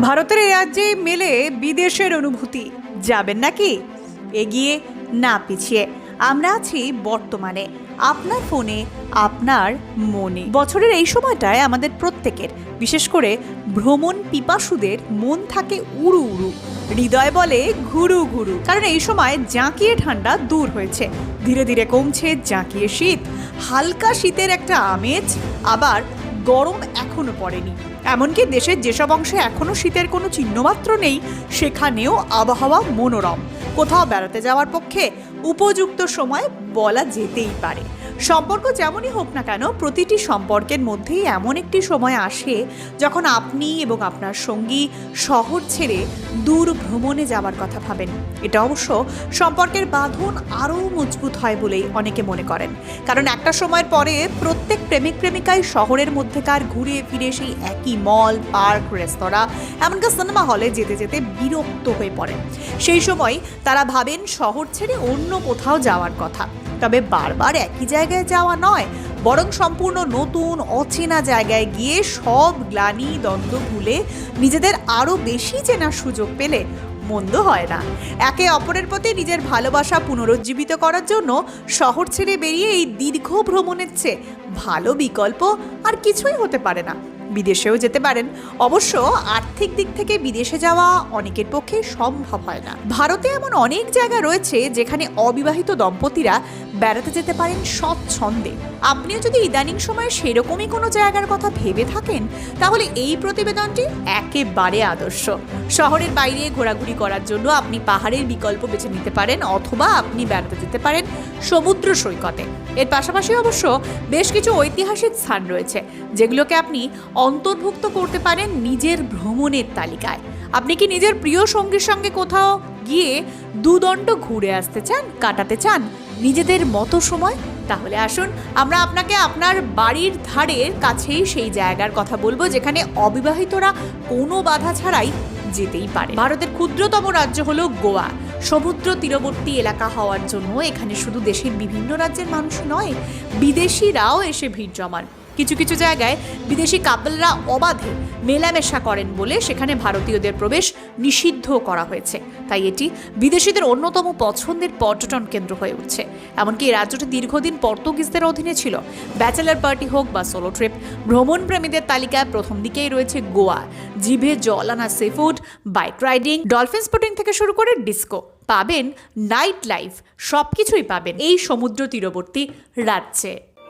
ভারতের এ রাজ্যে মেলে বিদেশের অনুভূতি। যাবেন নাকি? এগিয়ে না পিছিয়ে। আমরা আছি বর্তমানে। আপনার ফোনে, আপনার মনে। বছরের এই সময়টায় আমাদের প্রত্যেকের, বিশেষ করে ভ্রমণ পিপাসুদের মন থাকে উড়ু উড়ু। হৃদয় বলে ঘুরু ঘুরু। কারণ এই সময় জাঁকিয়ে ঠান্ডা দূর হয়েছে। ধীরে ধীরে কমছে জাঁকিয়ে শীত। হালকা শীতের একটা আমেজ, আবার গরম এখনও পড়েনি। এমনকি দেশের যেসব অংশে এখনও শীতের কোনো চিহ্নমাত্র নেই, সেখানেও আবহাওয়া মনোরম। কোথাও বেড়াতে যাওয়ার পক্ষে উপযুক্ত সময় বলা যেতেই পারে। সম্পর্ক যেমনই হোক না কেন, প্রতিটি সম্পর্কের মধ্যেই এমন একটি সময় আসে যখন আপনি এবং আপনার সঙ্গী শহর ছেড়ে দূর ভ্রমণে যাওয়ার কথা ভাবেন। এটা অবশ্য সম্পর্কের বাঁধন আরও মজবুত হয় বলেই অনেকে মনে করেন। কারণ একটা সময়ের পরে প্রত্যেক প্রেমিক প্রেমিকাই শহরের মধ্যেকার ঘুরে ফিরে সেই একই মল, পার্ক, রেস্তোরাঁ, এমনকি সিনেমা হলে যেতে যেতে বিরক্ত হয়ে পড়েন। সেই সময় তারা ভাবেন শহর ছেড়ে অন্য কোথাও যাওয়ার কথা। তবে বারবার একই জায়গায় যাওয়া নয়, বরং সম্পূর্ণ নতুন, অচেনা জায়গায় গিয়ে সব গ্লানি দ্বন্দ্ব ভুলে নিজেদের আরও বেশি চেনার সুযোগ পেলে মন্দ হয় না। একে অপরের প্রতি নিজের ভালোবাসা পুনরুজ্জীবিত করার জন্য শহর ছেড়ে বেরিয়ে এই দীর্ঘ ভ্রমণের চেয়ে ভালো বিকল্প আর কিছুই হতে পারে না। বিদেশেও যেতে পারেন। অবশ্য আর্থিক দিক থেকে বিদেশে যাওয়া অনেকের পক্ষে সম্ভব হয় না। ভারতে এমন অনেক জায়গা রয়েছে যেখানে অবিবাহিত দম্পতিরা বেড়াতে যেতে পারেন স্বচ্ছন্দে আপনিও যদি ইদানিং সময়ে সেরকমই কোনো জায়গার কথা ভেবে থাকেন, তাহলে এই প্রতিবেদনটি একেবারে আদর্শ। শহরের বাইরে ঘোরাঘুরি করার জন্য আপনি পাহাড়ের বিকল্প বেছে নিতে পারেন অথবা আপনি বেড়াতে যেতে পারেন সমুদ্র সৈকতে। এর পাশাপাশি অবশ্য বেশ কিছু ঐতিহাসিক স্থান রয়েছে, যেগুলোকে আপনি অন্তর্ভুক্ত করতে পারেন নিজের ভ্রমণের তালিকায়। আপনি কি নিজের প্রিয় সঙ্গীর সঙ্গে কোথাও গিয়ে দুদণ্ড ঘুরে আসতে চান, কাটাতে চান? নিজেদের মতো সময়? তাহলে আসুন, আমরা আপনাকে আপনার বাড়ির ধারের কাছেই সেই জায়গার কথা বলব, যেখানে অবিবাহিতরা কোনো বাধা ছাড়াই যেতেই পারে। ভারতের ক্ষুদ্রতম রাজ্য হলো গোয়া। সমুদ্র তীরবর্তী এলাকা হওয়ার জন্য এখানে শুধু দেশের বিভিন্ন রাজ্যের মানুষ নয়, বিদেশিরাও এসে ভিড় জমান। কিছু কিছু জায়গায় বিদেশি কাপলরা অবাধে মেলামেশা করেন বলে সেখানে ভারতীয়দের প্রবেশ নিষিদ্ধ করা হয়েছে। তাই এটি বিদেশিদের অন্যতম পছন্দের পর্যটন কেন্দ্র হয়ে উঠছে। এমনকি এই রাজ্যটি দীর্ঘদিন পর্তুগিজদের অধীনে ছিল। ব্যাচেলার পার্টি হোক বা সোলো ট্রিপ ভ্রমণ প্রেমীদের তালিকায় প্রথম দিকেই রয়েছে গোয়া। জিভে জল আনা seafood bike riding dolphin sporting থেকে শুরু করে ডিস্কো পাবেন নাইট লাইফ সব কিছুই পাবেন এই সমুদ্র তীরবর্তী রাজ্যে।